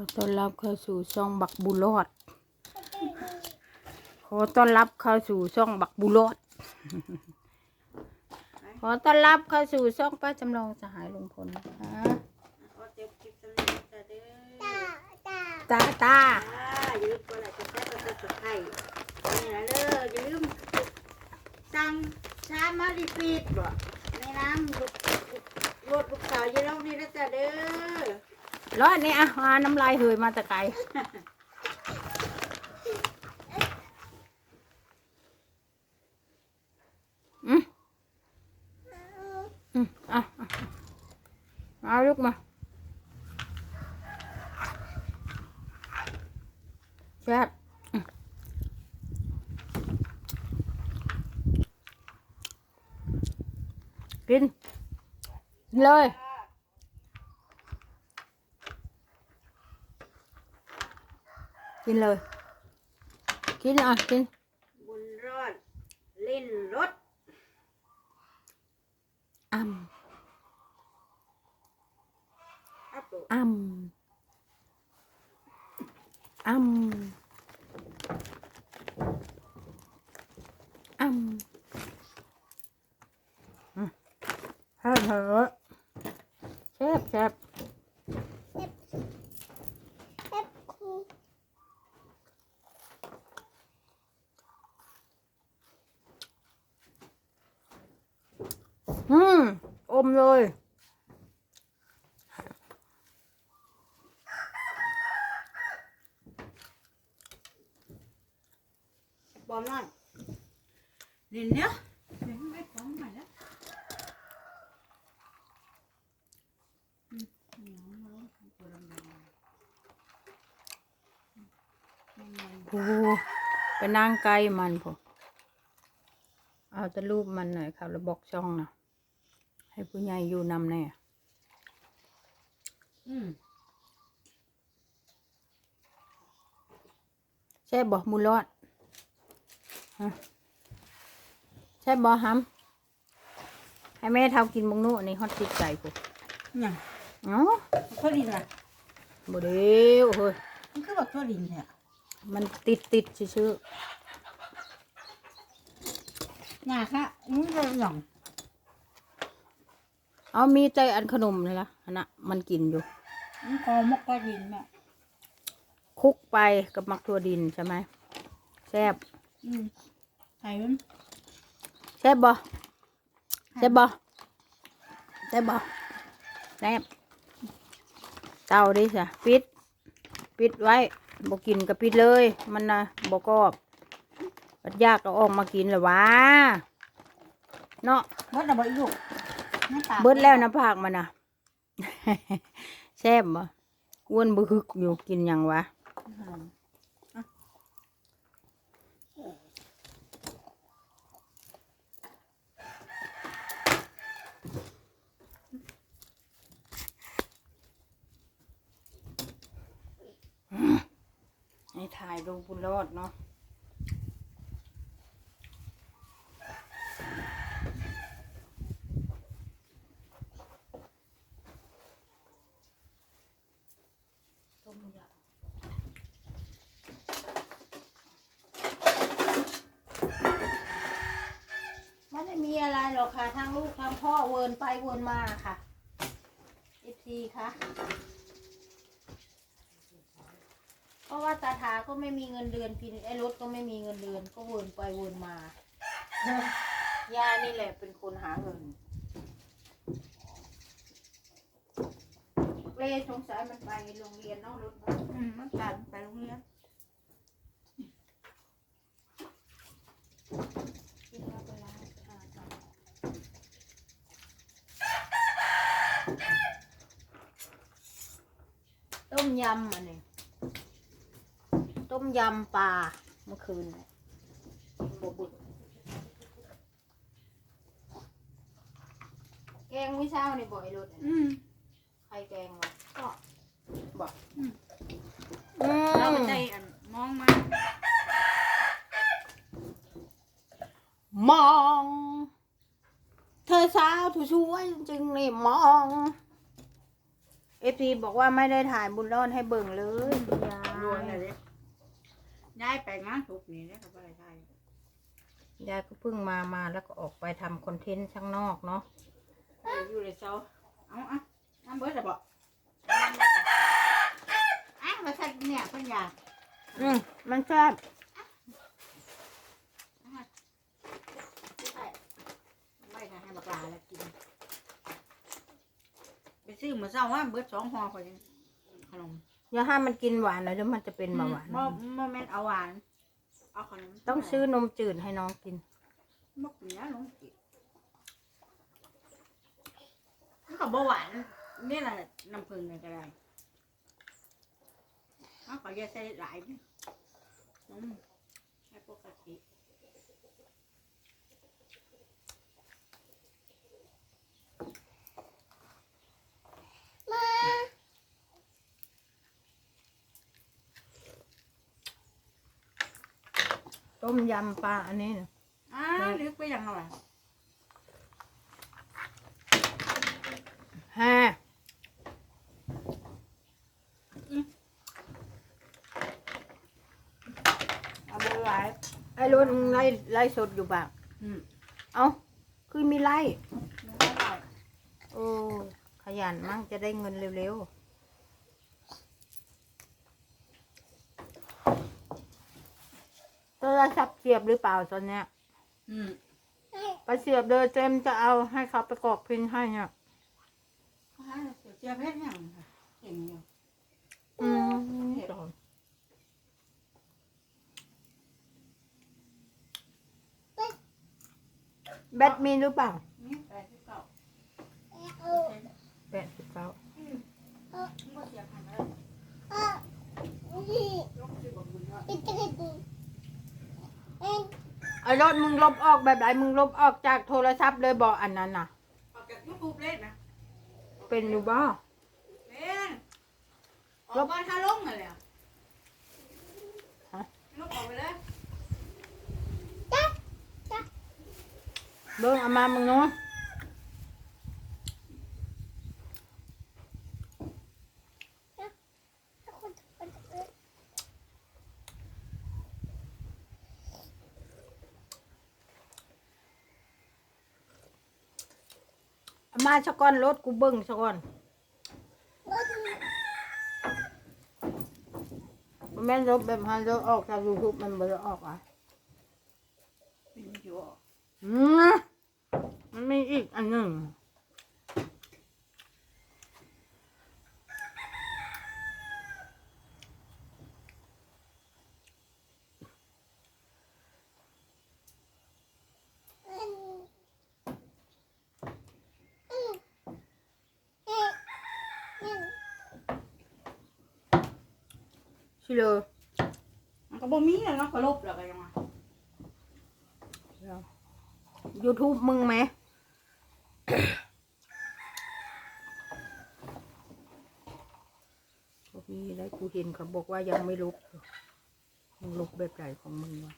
อต้อนรับเข้าสู่ช่องบักบุรอด ขอต้อนรับเข้าสู่ช่องบักบุรอด ขอต้อนรับเข้าสู่ช่องป้าจำลองสหายลุงพลนะคะขอเต็มคลิปสำเร็จจ้ะเด้อตาตาอ่าอย่าลืมกดไลค์กดแชร์กดติดตามให้นี่นะเด้ออย่าลืมสั่งชามาดิฟีดบ่ในน้ำลูกรถลูกสาวอยี่ลงนี่นะจ้ะเด้อ ร้อนนี่อะมาน้ำลายเหยมาแต่ไกลอืมอืมอะมาลูกมาแซ่บกินกินเลย กินเลย กินอะกิน บุญรอดเล่นรถอ่อัพโหลดำอ่ำอ่ำอ่ำอืมเฮ้ยเฮ้ยแซ่บแซ่บอืมอ มเลย บอมหน่อยเล่นเนี้ยเล่นไม่พร้อมใหม่แล้วโอ้ไปนั่งใกล้มันผมเอาแต่รูปมันหน่อยครับ แล้วบอกช่องนะ ให้ผู้ใหญ่อยู่นำแน่อืมใช่บ่มูรอดฮะใช่บ่ฮัมให้แม่เท่ากินบงนู่นนี่ฮอตติดใจกูเนี่ยเนาะทั่วดินล่ะบ่เดียวเฮ้ยมันคือแบบทั่วดินแท้มันติดติดชื่อหน้าค่ะมึงจะหย่องๆ เอามีใจอันขนมเลยละอันน่ะมันกินอยู่มันคอมกก็ดินแม่คลุกไปกับมักตัวดินใช่ไหมแซ่บอืมไข่มันแซ่บบ่แซ่บบ่แซ่บบ่แซ่บเตาดิจ้ะปิด ปิดไว้บ่กินก็ปิดเลย มันนะบ่กรอบบัดยากก็ออกมากินแล้ววะเนาะเบิดระเบิดลูกน้ำตา เบิดแล้วนะภาคมันนะแซ่บบ่อ้วนบึกอยู่กินหยังวะอืมให้ถ่ายดูบุญรอดเนาะต้มยำ ไม่ได้มีอะไรหรอก ค่ะทั้งลูกทั้งพ่อเวินไปเวินมาค่ะเอฟซีค่ะ เพราะว่าตาถาก็ไม่มีเงินเดือนกินไอ้รถก็ไม่มีเงินเดือน ก็เวินไปเวินมายานี่แหละเป็นคนหาเงินเล่สงสัยมันไปโรงเรียนนอกรถมันตันตาดไปโรงเรียนแล้วไปล้างอ่าต่อ ต้มยำอันนี้ต้มยำปลาเมื่อคืนน่ะบบุดแกงไม่เช้านี่บ่อยรถอันนี้อืมใครแกงวะก็บอกอืมอืมเราไปใจอันมองมามอง เธอสาวถูช่วยจริงๆนี่มอง FC ซีบอกว่าไม่ได้ถ่ายบุญรอดให้เบิ่งเลยคุณยายรวนเลยย้ายไปงานทุกนี้เนี่ยเขาไปไทยยายก็เพิ่งมามาแล้วก็ออกไปทำคอนเทนต์ข้างนอกเนาะอยู่ในเซาเอาอะน้ำเบิร์ดจะบอกอะมาสัตว์เนี่ยเพิ่นอยากอืมมันแซ่บไม่ทานให้บักลาแล้วกินไป ซื้อมาเศร้าว่าเบิดสองห่อพอดีขนมอย่าห้ามมันกินหวานนะเดี๋ยวมันจะเป็นเบาหวานโมโมเมนต์เอาหวาน เอาขนมต้องซื้อนมจืดให้น้องกินมกเนี้ยลงกินมันก็บ่หวานนี่แหละน้ำผึ้งนี่ก็ได้เอาขออย่าใส่หลายนิดอืมให้ปกติ ต้มยำปลาอันนี้นะอ่าลึกไปยังไงฮะเอาไปไว้ไอ้รถมึงไล่ไล่สดอยู่บ้างอืมเอาคือมีไล่นึกว่าได้โอ้ขยันมั่งจะได้เงินเร็วๆ โทรศัพท์เสียบหรือเปล่าตอนเนี้ย อืมไปเสียบเดินเต็มจะเอาให้เขาไปกรอกพินให้เนี่ยเขาหาเสียเจียเพชรยังค่ะเก่งอยู่อืมแบตมีหรือเปล่านี่แปดสิบเก้าแปดสิบเก้า มันก็เสียพันแล้วลงสิบกว่าบุญแล้ว ไอ้รถมึงลบออกแบบไหนมึงลบออกจากโทรศัพท์เลยบอกอันนั้นน่ะ ออกจากยูทูบเล่นนะเป็นอยู่บ่เป็นออกบ้านท่าลงอะไรอะลบออกไปเลยเบิ้งเอามามึงเนาะ มาสะก้อนรถกูเบิ้งสะก้อนบ่แม่นรถแบบฮันรถออกจากยูทูบมันบ่ได้ออกอะเป็นอยู่อืมมันมีอีกอันหนึ่ง ชิโลมันก็บ่มีแล้วเนาะก็ลบแล้วก็ยังไงยูทูบมึงไหมก็มีแล้วกูเห็นเขาบอกว่ายังไม่ลบอยู่มึงลบแบบไหนของมึงวะ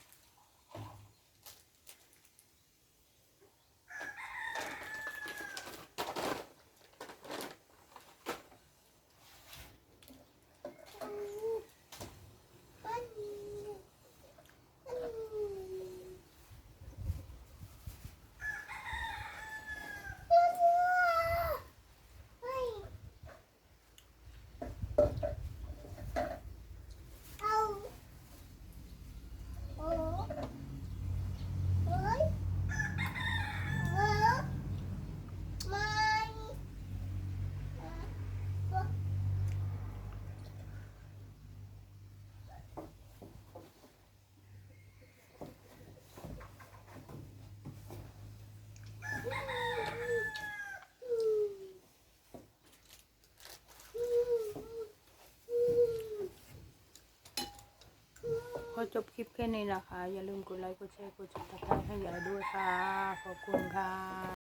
ก็จบคลิปแค่นี้นะคะ อย่าลืมกดไลค์ กดแชร์ กดติดตามให้ยายด้วยค่ะ ขอบคุณค่ะ